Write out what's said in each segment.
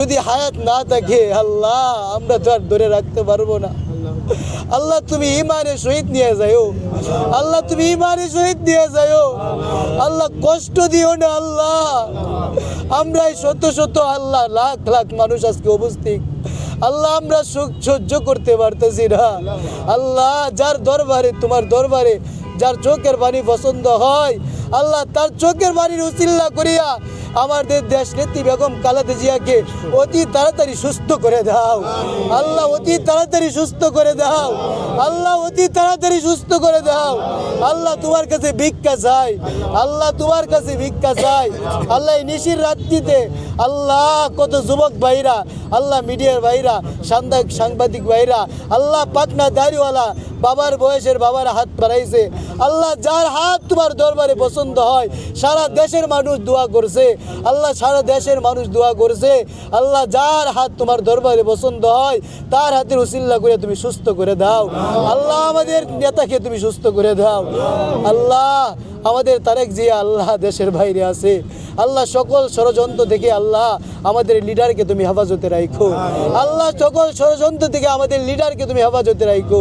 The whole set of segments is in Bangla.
যদি হায়াত না থাকে, আল্লাহ, আমরা তো আর ধরে রাখতে পারব না। আল্লাহ, তুমি ইমানের শহীদ নিয়ে যাও আল্লাহ, তুমি ইমানের শহীদ নিয়ে যাও আল্লাহ, কষ্ট দিও না, আল্লাহ। আমরা এই শত শত আল্লাহ, লাখ লাখ মানুষ আজকে উপস্থিত। আল্লাহ, আমরা সুখ সহ্য করতে পারতেছি না। আল্লাহ, যার দরবারে, তোমার দরবারে, যার চোখের বাণী পছন্দ হয়, আল্লাহ, তার চোখের বাণীর উচিল্লা করিয়া আমাদের দেশ নেত্রী বেগম কালাতে জিয়াকে অতি তাড়াতাড়ি সুস্থ করে দাও। আল্লাহ অতি তাড়াতাড়ি সুস্থ করে দাও। আল্লাহ অতি তাড়াতাড়ি সুস্থ করে দাও। আল্লাহ তোমার কাছে ভিক্ষা চাই। আল্লাহ তোমার কাছে ভিক্ষা চাই। আল্লাহ নিশির রাত্রিতে আল্লাহ, কত যুবক ভাইরা, আল্লাহ মিডিয়ার ভাইরা, সাংবাদিক সাংবাদিক ভাইরা, আল্লাহ পাটনা দাড়িওয়ালা, বাবার বয়সের বাবার হাত বাড়াইছে। আল্লাহ যার হাত তোমার দরবারে পছন্দ হয়, সারা দেশের মানুষ দোয়া করছে। আল্লাহ সারা দেশের মানুষ দোয়া করছে। আল্লাহ যার হাত তোমার দরবারে পছন্দ হয়, তার হাতের উসিল্লা করে তুমি সুস্থ করে দাও। আল্লাহ আমাদের নেতাকে তুমি সুস্থ করে দাও। আল্লাহ আমাদের তারেক জিয়া আল্লাহ দেশের বাইরে আছে। আল্লাহ সকল ষড়যন্ত্র থেকে আল্লাহ আমাদের লিডারকে তুমি হেফাজতে রাখো আল্লাহ সকল ষড়যন্ত্র থেকে আমাদের লিডারকে তুমি হেফাজতে রাখো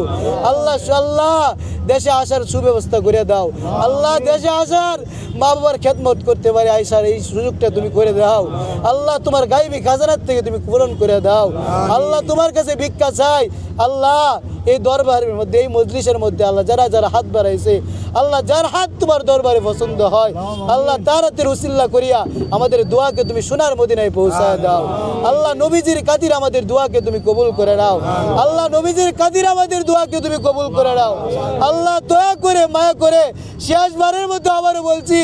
আল্লাহ আল্লাহ দেশে আসার সুব্যবস্থা করে দাও। আল্লাহ দেশে আসার মা বাবার খেদমত করতে পারে আইসার এই সুযোগটা তুমি করে দাও। আল্লাহ তোমার গাইবি খাজানার থেকে তুমি পূরণ করে দাও। আল্লাহ তোমার কাছে ভিক্ষা চাই আল্লাহ, এই দরবারের মধ্যে, এই মজলিসের মধ্যে আল্লাহ যারা যারা হাত বাড়াইছে, আল্লাহ যার হাত তোমার দরবারে পছন্দ হয়, আল্লাহ তার হাতের উসিল্লা করিয়া আমাদের দোয়াকে তুমি সোনার মদিনায় পৌঁছায় দাও। আল্লাহ নবীজির কাদির আমাদের দোয়াকে তুমি কবুল করে নাও। আল্লাহ নবীজির কাদির আমাদের দোয়াকে তুমি কবুল করে নাও। আল্লাহ দয়া করে, মায়া করে শেষবারের মতো আবারও বলছি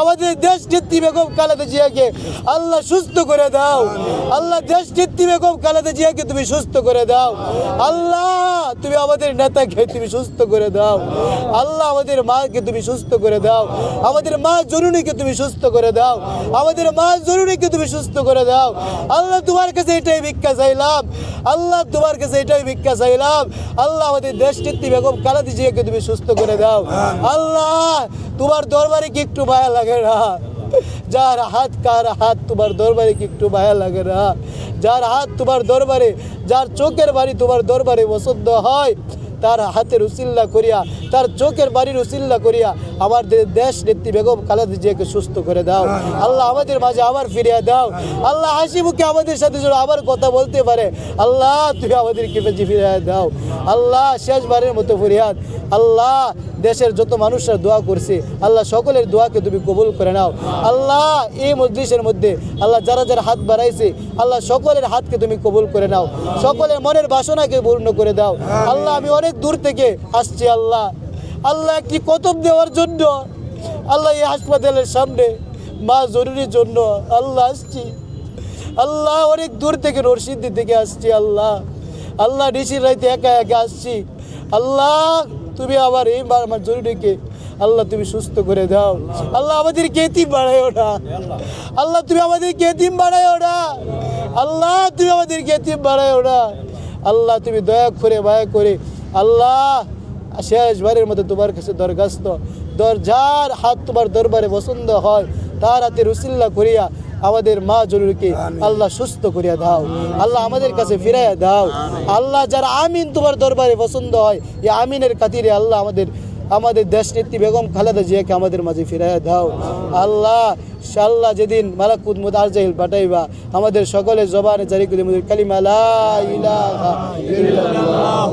আমাদের দেশ নেত্রী বেগম কালাদা জিয়াকে আল্লাহ সুস্থ করে দাও। আল্লাহ দেশ নেত্রী বেগম কালাদা জিয়াকে তুমি সুস্থ করে দাও। আল্লাহ, তুমি আমাদের নেতাকে তুমি সুস্থ করে দাও। আল্লাহ আমাদের মাকে তুমি সুস্থ করে দাও। আমাদের মা জরুরিকে তুমি সুস্থ করে দাও। আমাদের মা জরুরিকে তুমি সুস্থ করে দাও। আল্লাহ তোমার কাছে এটাই ভিক্ষা চাইলাম। আল্লাহ তোমার কাছে এটাই ভিক্ষা চাইলাম। আল্লাহ আমাদের দেশ নেত্রী বেগম কালাদি জিয়াকে তুমি সুস্থ করে দাও। আল্লাহ, তোমার দরবারে কি একটু মায়া না যার হাত কার হাত তোমার দরবারে কি একটু মায়া লাগে না যার হাত তোমার দরবারে যার চোখের বাড়ি তোমার দরবারে পছন্দ হয় তার হাতের উসিল্লা করিয়া তার চোখের বাড়ির উসিল্লা করিয়া আমাদের দেশ নেত্রী বেগম খালেদা জিয়াকে সুস্থ করে দাও। আল্লাহ আমাদের মাঝে আবার ফিরিয়ে দাও। আল্লাহ হাসি মুখে আমাদের সাথে যেন আবার কথা বলতে পারে। আল্লাহ, তুমি আমাদেরকে বেঁচে ফিরিয়ে দাও। আল্লাহ, শেষবারের মতো ফরিয়াদ। আল্লাহ দেশের যত মানুষরা দোয়া করছে আল্লাহ সকলের দোয়াকে তুমি কবুল করে নাও। আল্লাহ এই মজলিসের মধ্যে আল্লাহ যারা যারা হাত বাড়াইছে আল্লাহ সকলের হাতকে তুমি কবুল করে নাও। সকলের মনের বাসনাকে পূর্ণ করে দাও। আল্লাহ আমি অনেক দূর থেকে আসছি আল্লাহ। আল্লাহ একটি কতব দেওয়ার জন্য? আল্লাহ এই হাসপাতালের সামনে মা জরুরির জন্য আল্লাহ আসছি। আল্লাহ অনেক দূর থেকে রশিদি থেকে আসছি আল্লাহ। আল্লাহ নিশির রাইতে একা একা আসছি। আল্লাহ তুমি আমার এই আমার জরুরিকে আল্লাহ তুমি সুস্থ করে দাও। আল্লাহ আমাদের কেতিম বাড়াইও না। আল্লাহ তুমি আমাদের কেতিম বাড়াইও না। আল্লাহ তুমি আমাদের কেতিম বাড়াইও না। আল্লাহ তুমি দয়া করে, মায়া করে আল্লাহ শেষবারের মতো তোমার কাছে দরখাস্ত। দর যার হাত তোমার দরবারে পছন্দ হয়। তার হাতে রুসিল্লা করিয়া আমাদের মা জরুরিকে আল্লাহ সুস্থ করিয়া দাও। আল্লাহ আমাদের কাছে ফিরাইয়া দাও। আল্লাহ যারা আমিন তোমার দরবারে পছন্দ হয় এই আমিনের খাতিরে আল্লাহ আমাদের আমাদের দেশ নেত্রী বেগম খালেদা জিয়াকে আমাদের মাঝে ফিরাইয়া দাও। আল্লাহ শাল্লাহ যেদিন মালাকুদ মুদ আরজাইল পাঠাইবা আমাদের সকলের জবানে জারি করে কালিমা লা ইলাহা ইল্লাল্লাহ।